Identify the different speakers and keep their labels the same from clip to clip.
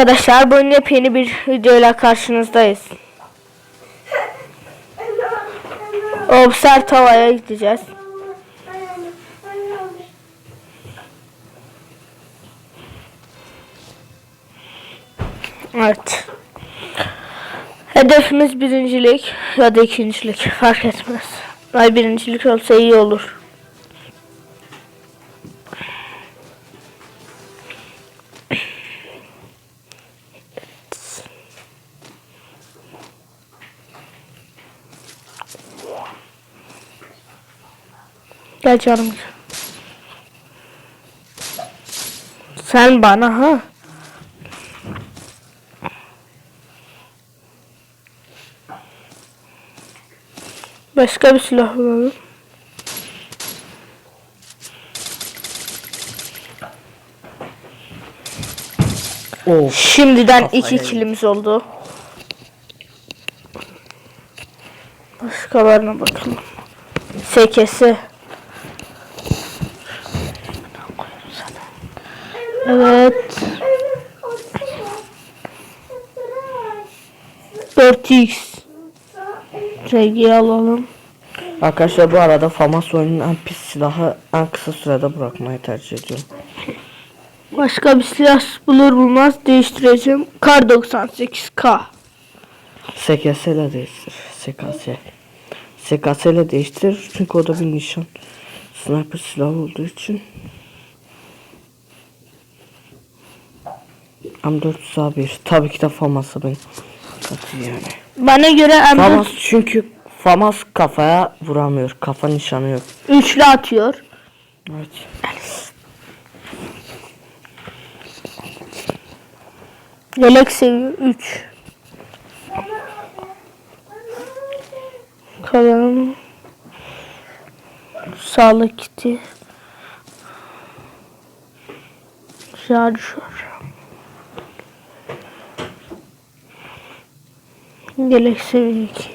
Speaker 1: Arkadaşlar bugün yepyeni bir videoyla karşınızdayız. Obser Tava'ya gideceğiz. Evet. Hedefimiz birincilik ya da ikincilik fark etmez. Ay birincilik olsa iyi olur. Gel canım. Sen bana ha? Başka bir silah bulalım.
Speaker 2: Of.
Speaker 1: Şimdiden
Speaker 2: Kafayı
Speaker 1: iki kilimiz oldu. Başkalarına bakalım. Sekesi. Evet. 4x. Sevgiyi alalım.
Speaker 2: Arkadaşlar bu arada FAMAS oyunun en pis silahı en kısa sürede bırakmayı tercih ediyorum.
Speaker 1: Başka bir silah bulur bulmaz değiştireceğim. Kar 98K.
Speaker 2: SKS ile değiştir. SKS. SKS ile değiştir çünkü o da bir nişan. Sniper silahı olduğu için. M401 tabii ki de FAMAS'a ben katı yani.
Speaker 1: Bana göre M4
Speaker 2: FAMAS çünkü FAMAS kafaya vuramıyor. Kafa nişanı yok.
Speaker 1: üçlü atıyor.
Speaker 2: Evet.
Speaker 1: Yelek seviye 3. Kalan sağlık kiti. Şarjör. Yelek seviye 2.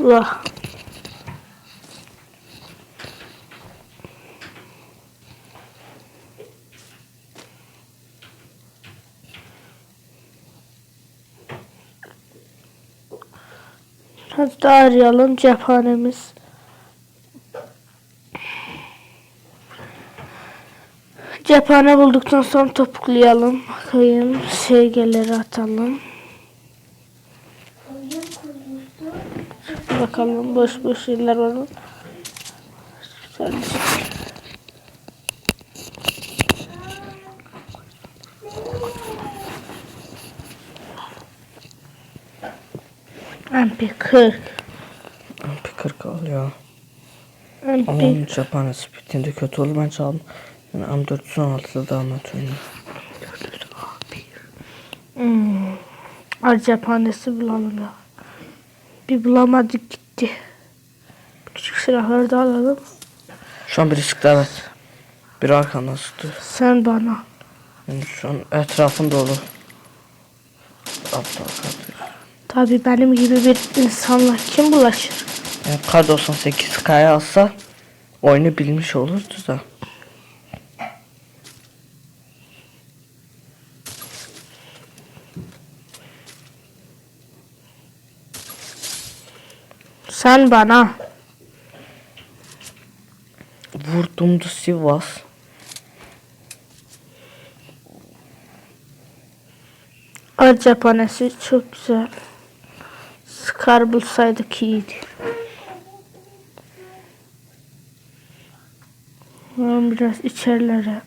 Speaker 1: Allah. Hadi daha arayalım cephanemiz. Cephane bulduktan sonra topuklayalım. Bakayım sevgileri atalım. Bakalım boş boş yerler var mı? Güzel. MP40
Speaker 2: MP40 al ya. Ama
Speaker 1: MP
Speaker 2: onun cephanesi bittiğinde kötü olur bence alma. Yani M416'da daha net oynuyor.
Speaker 1: Hmm. Cephanesi bulalım ya. Bir bulamadık gitti. Küçük silahları da alalım.
Speaker 2: Şu an biri sıktı evet. Biri arkamdan sıktı.
Speaker 1: Sen bana.
Speaker 2: Yani şu an etrafın dolu. Aptal.
Speaker 1: Tabii benim gibi bir insanla kim bulaşır?
Speaker 2: Yani kar 98 kaya alsa oyunu bilmiş olurdu da.
Speaker 1: Sen bana.
Speaker 2: Vurdum da Sivas.
Speaker 1: Ar cephanesi çok güzel. Scar bulsaydık iyiydi. Ben biraz içerilere.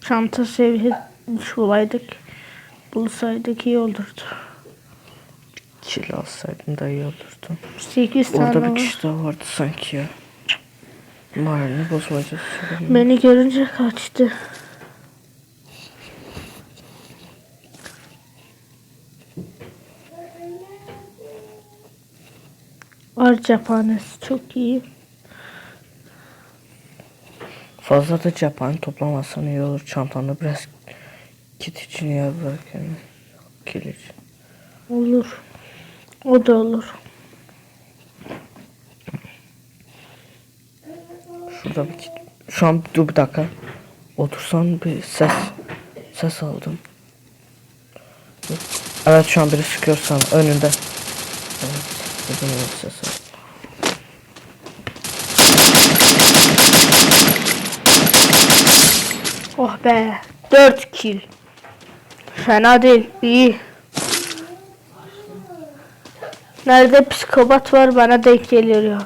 Speaker 1: Çanta seviyesi olaydık. Bulsaydık iyi olurdu.
Speaker 2: Kill alsaydın da iyi olurdu.
Speaker 1: 8 tane
Speaker 2: Orada bir kişi daha vardı sanki ya. Moralini bozmayacağız.
Speaker 1: Beni görünce kaçtı. Ar cephanesi çok iyi.
Speaker 2: Fazla da cephane toplamazsan iyi olur. Çantanda biraz kit için bırak yani. Kill için.
Speaker 1: Olur. O da olur.
Speaker 2: Şurada bir kit. Şu an dur bir dakika. Otursan bir ses ses aldım. Evet şu an biri sıkıyor sana önünde. Evet. Dedim evet ses aldım.
Speaker 1: Oh be. 4 kill. Fena değil. iyi. Nerede psikopat var bana denk geliyor ya.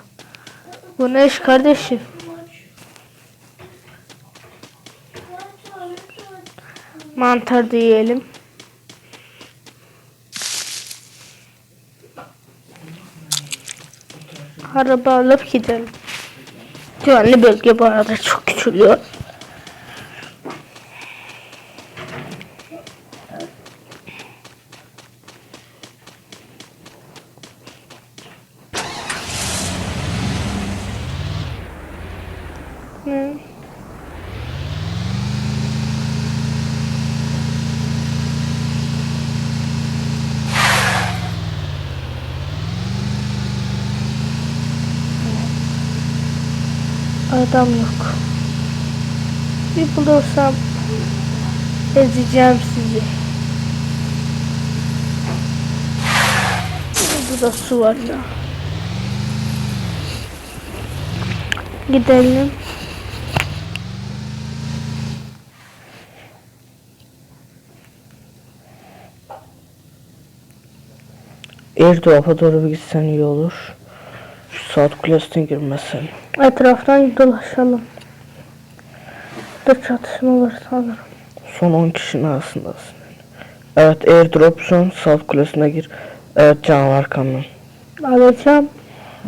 Speaker 1: Bu ne iş kardeşim? Mantar da yiyelim. Araba alıp gidelim. Güvenli bölge bu arada çok küçülüyor. Adam yok. Bir bulursam ezeceğim sizi. Burada su var ya. Gidelim.
Speaker 2: Airdrop'a doğru bir gitsen iyi olur. Şu saat kulesine girmesen.
Speaker 1: Etraftan dolaşalım. Burada çatışma var sanırım.
Speaker 2: Son 10 kişinin arasındasın. Evet airdrop son saat kulesine gir. Evet canavar kamyon.
Speaker 1: Alacağım.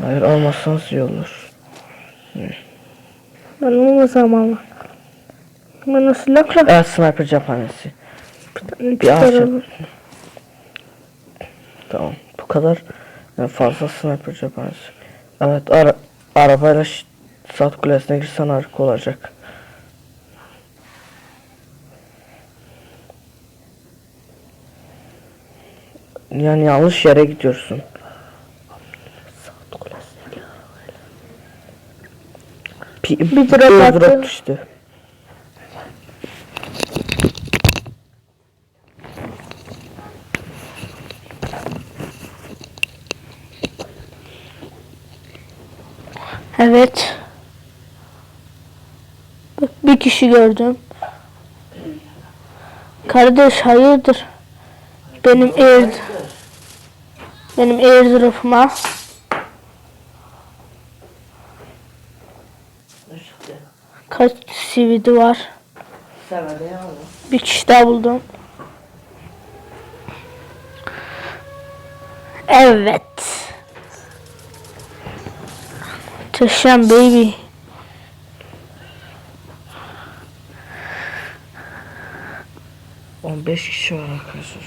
Speaker 2: Hayır almazsanız iyi olur.
Speaker 1: Ben o zaman. Bana silahla
Speaker 2: Evet sniper cephanesi.
Speaker 1: bir
Speaker 2: Bir ağaç. Tamam bu kadar yani fazla sniper cephanesi. Evet ara arabayla saat kulesine girsen harika olacak. Yani yanlış yere gidiyorsun. Saat kulesine
Speaker 1: Bir
Speaker 2: airdrop
Speaker 1: attı.
Speaker 2: düştü.
Speaker 1: Evet. Bir kişi gördüm. Kardeş hayırdır? Benim air benim airdrop'uma kaç CV'di var? Bir kişi daha buldum. Evet. Muhteşem baby.
Speaker 2: On beş kişi var arkadaşlar.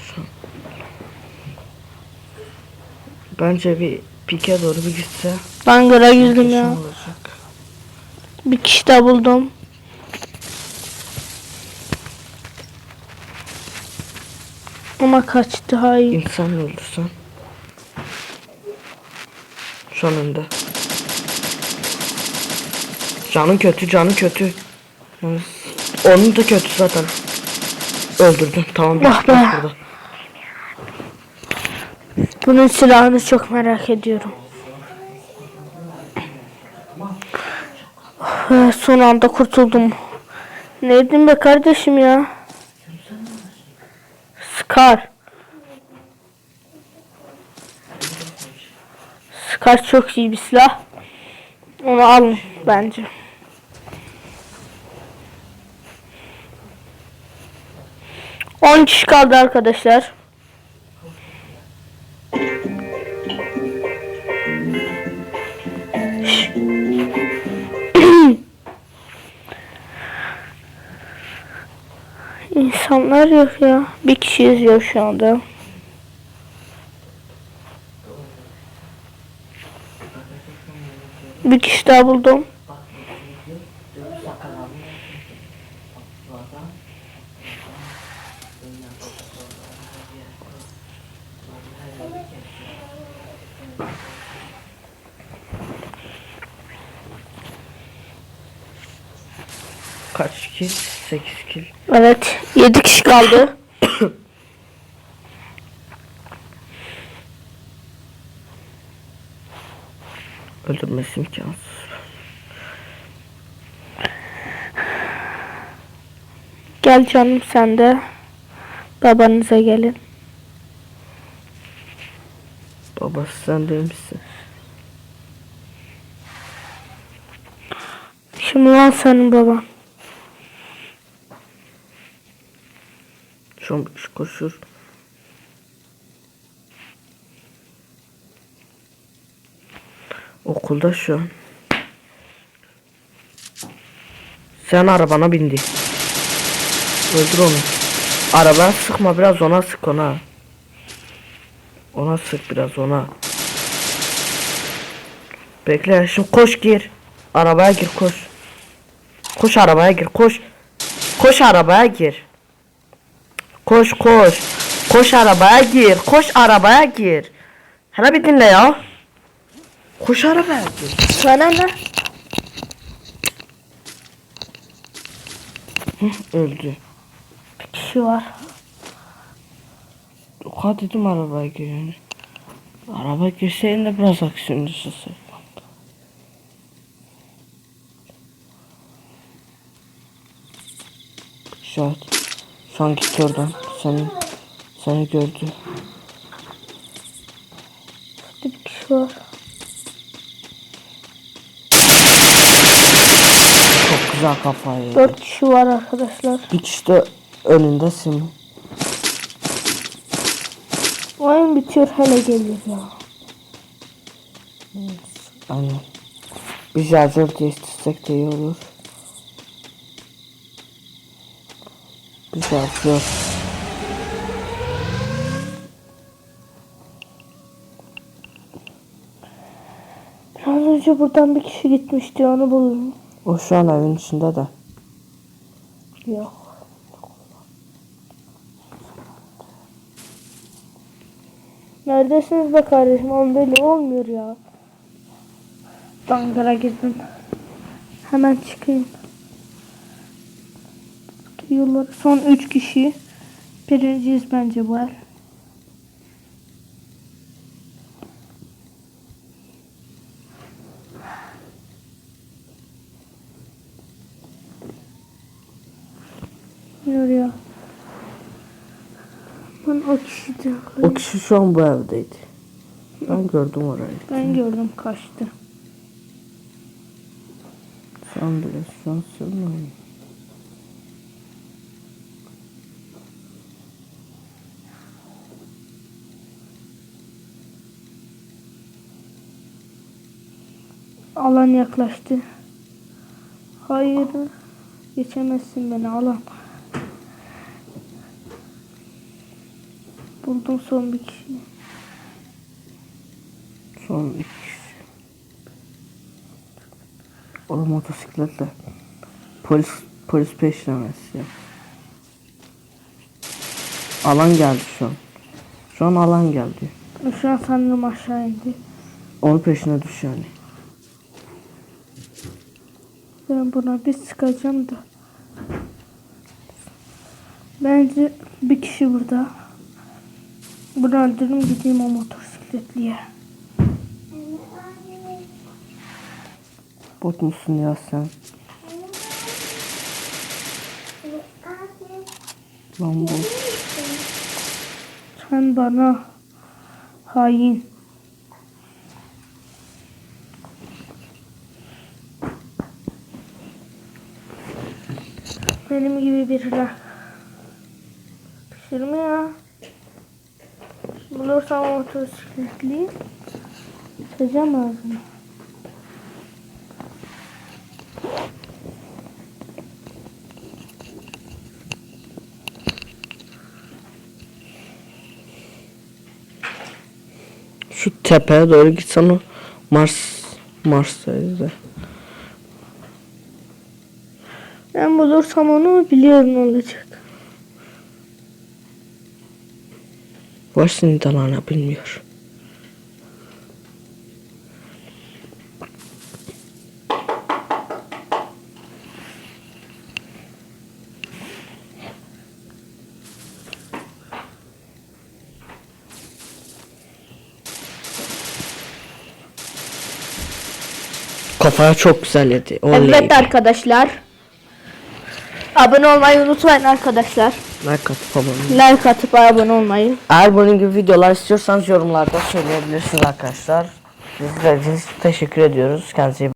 Speaker 2: Bence bir pike doğru bir gitse
Speaker 1: Bangara yüzdüm
Speaker 2: kesin
Speaker 1: ya.
Speaker 2: olacak.
Speaker 1: Bir kişi daha buldum. Ama kaçtı hayır.
Speaker 2: İnsan öldürsen? Şu Canın kötü, canı kötü. Onun da kötü zaten. Öldürdüm. Tamam
Speaker 1: Ah be.
Speaker 2: bak burada.
Speaker 1: Bunun silahını çok merak ediyorum. Eh, Son anda kurtuldum. Neydin be kardeşim ya? Scar. Scar çok iyi bir silah. Onu alın bence. On kişi kaldı arkadaşlar. İnsanlar yok ya. Bir kişi izliyor şu anda. Bir kişi daha buldum.
Speaker 2: Kaç kill? 8 kill.
Speaker 1: Evet. 7 kişi kaldı.
Speaker 2: Öldürmesi imkansız.
Speaker 1: Gel canım sen de. Babanıza gelin.
Speaker 2: Babası sen değil misin?
Speaker 1: Şimdi lan senin baban.
Speaker 2: Bir kişi koşuyor. Okulda şu an. Sen arabana bindi. Öldür onu. Arabaya sıkma biraz ona sık ona. Ona sık biraz ona. Bekle şimdi koş gir. Arabaya gir koş. Koş arabaya gir koş. Koş arabaya gir. Koş koş. Koş arabaya gir. Koş arabaya gir. Hele bir dinle ya. Koş arabaya gir.
Speaker 1: Sana ne?
Speaker 2: Öldü.
Speaker 1: Bir kişi var.
Speaker 2: Oha dedim arabaya gir yani. Araba girseydin de biraz aksiyon düşürse. Şahit. Gitti oradan. Seni, seni gördü.
Speaker 1: Bir kişi var.
Speaker 2: Çok güzel kafayı.
Speaker 1: 4 kişi var arkadaşlar.
Speaker 2: Bir kişi de önünde Simin.
Speaker 1: Oyun bitiyor hele gelir ya.
Speaker 2: Aynen. Bir şarjör değiştirsek de iyi olur. Bir şarjör.
Speaker 1: Az önce buradan bir kişi gitmişti onu buldum.
Speaker 2: O şu an evin içinde de.
Speaker 1: Yok. Neredesiniz be kardeşim? Oğlum böyle olmuyor ya. Dangara girdim. Hemen çıkayım. Yollar son 3 kişi. Birinciyiz bence bu el. Yürüyor. Ben o kişiydi.
Speaker 2: O kişi şu an bu evdeydi. Ben gördüm orayı.
Speaker 1: Ben gördüm kaçtı.
Speaker 2: An biraz şu an sürmüyor.
Speaker 1: Alan yaklaştı. Hayır. Geçemezsin beni alan. Buldum son bir kişi.
Speaker 2: Son iki kişi. O motosikletle. Polis polis peşlemesi ya. Alan geldi şu an. Şu an alan geldi.
Speaker 1: Şu an sanırım aşağı indi.
Speaker 2: Onun peşine düş yani.
Speaker 1: Ben buna bir sıkacağım da. Bence bir kişi burada. Bunu öldürürüm gideyim o motosikletliye.
Speaker 2: Bot musun ya sen? Lan bu.
Speaker 1: Sen bana hain. Benim gibi birine. Pişirme ya. Bulursam motosikletli. Sıcam ağzını.
Speaker 2: Şu tepeye doğru gitsen o Mars Mars'taydı da.
Speaker 1: Ben bulursam onu biliyorum olacak.
Speaker 2: Varsın dalana bilmiyor. Kafaya çok güzel yedi.
Speaker 1: Evet arkadaşlar. Abone olmayı unutmayın arkadaşlar.
Speaker 2: Like atıp abone olun.
Speaker 1: Like atıp abone olmayı.
Speaker 2: Eğer bunun gibi videolar istiyorsanız yorumlarda söyleyebilirsiniz arkadaşlar. Biz de teşekkür ediyoruz. Kendinize iyi